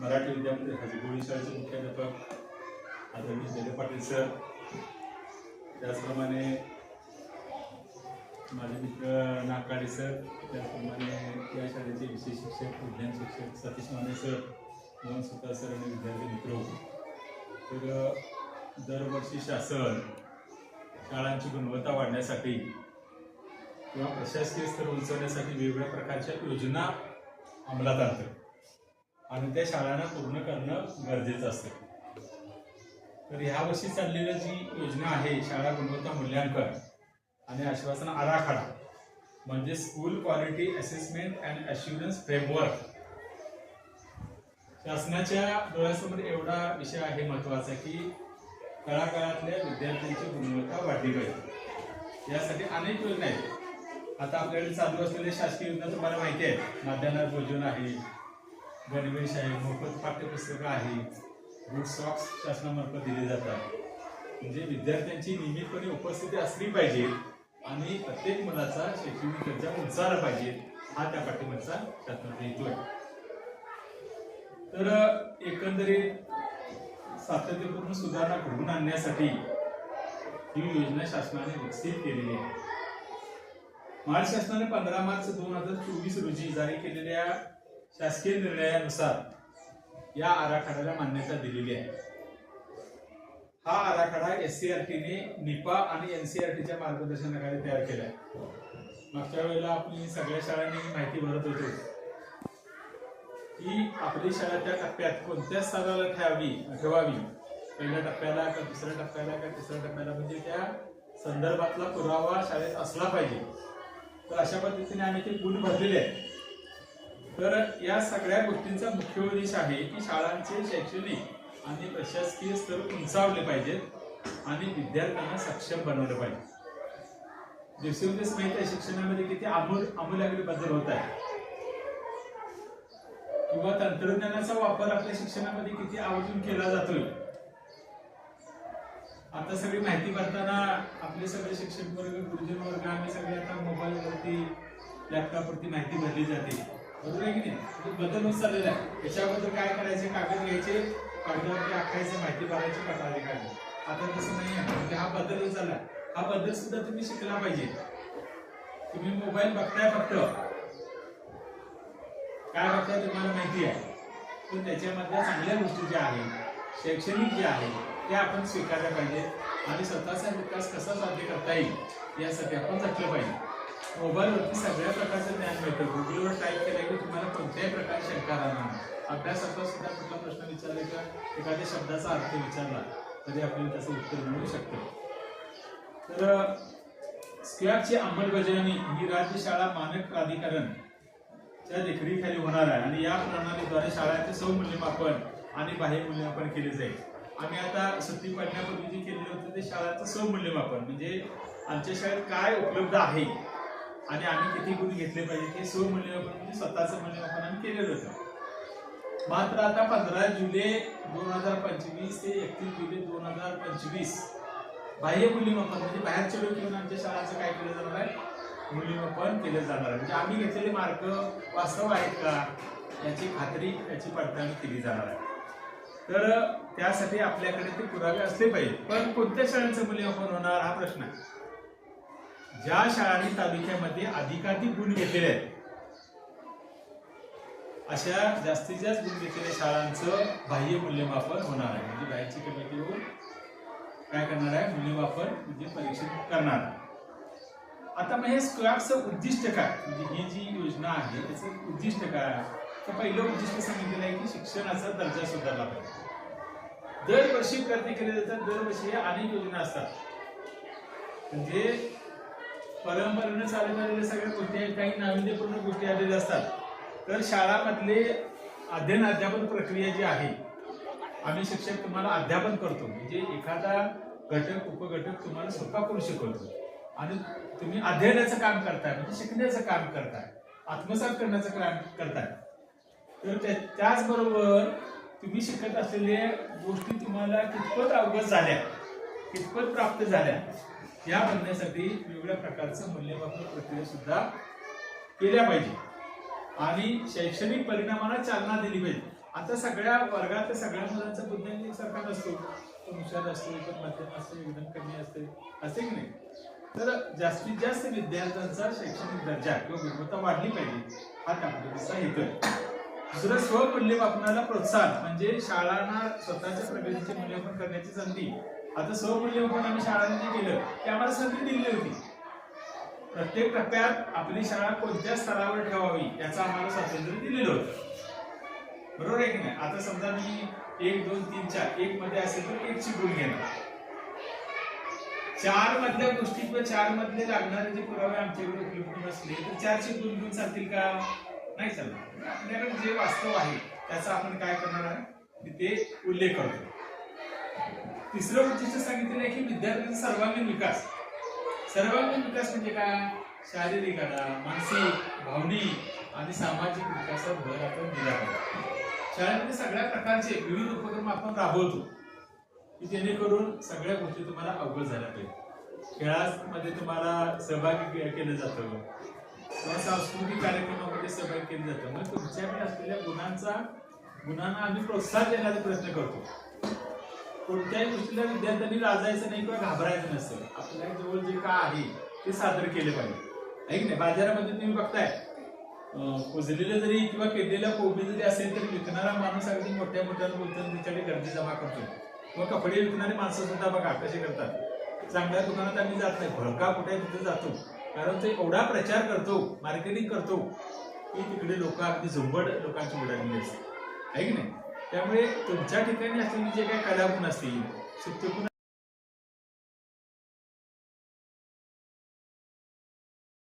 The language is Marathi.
मराठी विद्यापीठ हजगोळी शाळेचे मुख्याध्यापक आदरणीय जयदेव पाटील सर. त्याचप्रमाणे माझे मित्र नाकाडे सर. त्याचप्रमाणे या शाळेचे विशेष शिक्षक विज्ञान शिक्षक सतीश माने सर मोहन सुतार सर आणि विद्यार्थी मित्र. तर दरवर्षी शासन शाळांची गुणवत्ता वाढण्यासाठी किंवा प्रशासकीय स्तर उंचवण्यासाठी वेगवेगळ्या प्रकारच्या योजना अंमलात आणतं आणि त्या शाळांना पूर्ण करणं गरजेचं असतं. तर ह्या वर्षी चाललेलं जी योजना आहे शाळा गुणवत्ता मूल्यांकन आणि आश्वासन आराखडा म्हणजे school quality assessment and assurance framework शासनाच्या डोळ्यासमोर एवढा विषय आहे महत्त्वाचा की तळागाळातल्या विद्यार्थ्यांची गुणवत्ता वाढली पाहिजे. यासाठी अनेक योजना आहेत. आता आपल्याकडे चालू असलेल्या शासकीय योजना तुम्हाला माहिती आहे. माध्यान्ह भोजन आहे गणवेश आहे मोफत पाठ्यपुस्तकं आहे बूट सॉक्स शासनामार्फत दिले जातात. म्हणजे विद्यार्थ्यांची नियमितपणे उपस्थिती असली पाहिजे आणि प्रत्येक मुलाचा शैक्षणिक दर्जा उंचावला पाहिजे हा त्या पाठिंबाचा शासनाचा हेतू आहे. तर एकंदरीत सातत्यपूर्ण सुधारणा घडवून आणण्यासाठी ही योजना शासनाने विकसित केलेली आहे. महाराष्ट्र शासनाने पंधरा मार्च दोन हजार चोवीस रोजी जारी केलेल्या शासकीय निर्णयानुसार या आराखड्याला मान्यता दिलेली आहे. हा आराखडा एस सी आर टीने निपा आणि एन सी आर टीच्या मार्गदर्शनाखाली तयार केला आहे. मागच्या वेळेला आपली सगळ्या शाळांनी माहिती भरत होतो. की आपली शाळा त्या टप्प्यात कोणत्या स्थानाला ठेवावी ठेवावी? पहिल्या टप्प्याला का दुसऱ्या टप्प्याला का तिसऱ्या टप्प्याला? म्हणजे त्या संदर्भातला पुरावा शाळेत असला पाहिजे. तर अशा पद्धतीने आम्ही ते गुण भरलेले आहेत. तर या सगळ्या गोष्टींचा मुख्य उद्देश आहे की शाळांचे शैक्षणिक आणि प्रशासकीय स्तर उंचावले पाहिजेत आणि विद्यार्थ्यांना सक्षम बनवलं पाहिजे. दिवसेंदिवस माहिती आहे शिक्षणामध्ये किती आमूल आमूलाग्र बदल होत आहे. किंवा तंत्रज्ञानाचा वापर आपल्या शिक्षणामध्ये किती आवर्जून केला जातोय. आता सगळी माहिती भरताना आपले सगळे शिक्षक वर्ग गुरुजन वर्ग आम्ही सगळे आता मोबाईलवरती लॅपटॉपवरती माहिती भरली जाते. बरोबर आहे की नाही? बदल होत चाललेला आहे. याच्याबद्दल काय करायचे कागद घ्यायचे कागदावरती आखायचे माहिती भरायची पटाले कागद आता तसं नाही आहे. म्हणजे हा बदल होत चालला हा बदल सुद्धा तुम्ही शिकला पाहिजे. तुम्ही मोबाईल बघताय फक्त. काय बघताय तुम्हाला माहिती आहे? पण त्याच्यामधल्या चांगल्या गोष्टी ज्या आहेत शैक्षणिक जे आहे ते आपण स्वीकारल्या पाहिजेत आणि स्वतःचा विकास कसा साध्य करता येईल यासाठी आपण जपलं पाहिजे. मोबाईलवरती सगळ्या प्रकारचं ज्ञान मिळतं. गुगलवर टाईप केलं की तुम्हाला कोणत्याही प्रकारे शंका राहणार अभ्यासाचा सुद्धा कुठला प्रश्न विचारला किंवा एखाद्या शब्दाचा अर्थ विचारला तरी आपल्याला त्याचं उत्तर मिळू शकतं. तर स्क्रॅपची अंमलबजावणी ही राज्य शाळा मानक प्राधिकरण च्या देखरेखीखाली होणार आहे. आणि या प्रणालीद्वारे शाळांचे स्वमूल्यमापन आणि बाह्य मूल्यमापन केले जाईल. आम्ही आता सुट्टी पडण्यापूर्वी जे केलेलं होतं ते शाळांचं सौमूल्यमापन म्हणजे आमच्या शाळेत काय उपलब्ध आहे आणि आम्ही किती गुण घेतले पाहिजे ते सौमूल्यमापन म्हणजे स्वतःचं मूल्यमापन आम्ही केलेलं होतं. मात्र आता पंधरा जुलै दोन हजार पंचवीस ते एकतीस जुलै दोन हजार पंचवीस बाह्य मूल्यमापन म्हणजे बाहेरचे लोक येऊन आमच्या शाळाचं काय केलं जाणार आहे? मूल्यमापन केलं जाणार आहे. म्हणजे आम्ही घेतलेले मार्क वास्तव आहेत का? याची खात्री याची पडताळणी केली जाणार आहे. तर त्यासाठी आपल्याकडे ते पुरावे असले पाहिजे. पण कोणत्या शाळांचं मूल्यमापन होणार हा प्रश्न आहे. ज्या शाळांनी तालुक्यामध्ये अधिकाधिक गुण घेतलेले आहेत अशा जास्तीत जास्त गुण घेतलेल्या शाळांचं बाह्य मूल्यमापन होणार आहे. म्हणजे बाहेरची कमिटी येऊन काय करणार आहे? मूल्यमापन म्हणजे परीक्षण करणार आहे. आता मग हे स्क्रॅपचं उद्दिष्ट काय? म्हणजे ही जी योजना आहे त्याचं उद्दिष्ट काय? आहे? तर पहिलं उद्दिष्ट सांगितलेलं आहे की शिक्षणाचा दर्जा सुधारला पाहिजे. दरवर्षी प्रयत्न केले जातात दरवर्षी हे अनेक योजना असतात. म्हणजे परंपरेने चालू आलेल्या सगळ्या गोष्टी काही नाविन्यपूर्ण गोष्टी आलेल्या असतात. तर शाळामधले अध्ययन अध्यापन प्रक्रिया जी आहे आम्ही शिक्षक तुम्हाला अध्यापन करतो. म्हणजे एखादा घटक उपघटक तुम्हाला सोपा करून शिकवतो. आणि तुम्ही अध्ययनाचं काम करताय म्हणजे शिकण्याचं काम करताय आत्मसात करण्याचं काम करताय. तर त्या- त्याचबरोबर तुम्ही शिकत असलेल्या गोष्टी तुम्हाला कितपत अवगत झाल्या कितपत प्राप्त झाल्या या बनण्यासाठी वेगवेगळ्या प्रकारचं मूल्यमापन प्रक्रिया सुद्धा केल्या पाहिजे. आणि शैक्षणिक परिणामाला चालना दिली पाहिजे. आता सगळ्या वर्गात सगळ्या मुलांचा बुद्धिंग एकसारखा नसतो. तो हुशार असतो पण मध्यम असतो एकदम कमी असते असे की नाही? तर जास्तीत जास्त विद्यार्थ्यांचा शैक्षणिक दर्जा किंवा गुणवत्ता वाढली पाहिजे हा त्यापद्धतीचा हेतू आहे. दुसरं स्वमूल्यमापनाला प्रोत्साहन म्हणजे शाळांना स्वतःच्या प्रगतीचे मूल्यमापन करण्याची संधी. आता स्वमूल्यमापन आम्ही शाळांनी जे केलं ते आम्हाला संधी दिली होती. प्रत्येक टप्प्यात आपली शाळा कोणत्या स्तरावर ठेवावी याचं आम्हाला स्वातंत्र्य दिलेलं होतं. बरोबर आहे की नाही? आता समजा मी एक दोन तीन चार एक मध्ये असेल तर एक शिकून गुण घेणार. चार मधल्या गोष्टी किंवा चार मधले लागणारे जे पुरावे आमच्याकडे उपलब्ध नसले तर चारशे गुण घेऊन चालतील का? नाही चालणार. आपल्याकडे जे वास्तव आहे त्याचा आपण काय करणार आहे? तिथे उल्लेख करतो. तिसरं उद्दिष्ट सांगितलेलं आहे की विद्यार्थ्यांचा सर्वांगीण विकास. सर्वांगीण विकास म्हणजे काय? शारीरिक आधार मानसिक भावनिक आणि सामाजिक विकासावर भर आपण दिला पाहिजे. शाळेमध्ये सगळ्या प्रकारचे विविध उपक्रम आपण राबवतो की जेणेकरून सगळ्या गोष्टी तुम्हाला अवगत झाल्या पाहिजे. खेळामध्ये तुम्हाला सहभागी केलं जातं. किंवा सांस्कृतिक कार्यक्रमामध्ये सहभाग केलं जातं. मग तुमच्याकडे असलेल्या गुणांचा गुणांना आम्ही प्रोत्साहन देण्याचा प्रयत्न करतो. कोणत्याही गोष्टीला विद्यार्थ्यांनी लाजायचं नाही किंवा घाबरायचं नसतं आपल्या जवळ जे काय आहे ते सादर केले पाहिजे. ऐक नाही? बाजारामध्ये तुम्ही बघताय कुजलेलं जरी किंवा केलेलं कोबी जरी असेल तरी विकणारा माणूस अगदी मोठ्या मोठ्या बोलतो त्याच्याकडे गर्दी जमा करतो किंवा कपडे विकणारे माणसं सुद्धा बघा कसे करतात. चांगल्या दुकानात आम्ही जात नाही. भडका कुठे तिथे जातो. कारण तो एवढा प्रचार करतो मार्केटिंग करतो की तिकडे लोक अगदी झुंबड लोकांची उडालेली असते की नाही? त्यामुळे तुमच्या ठिकाणी असलेली जे काही कलागुण असतील सुप्तगुण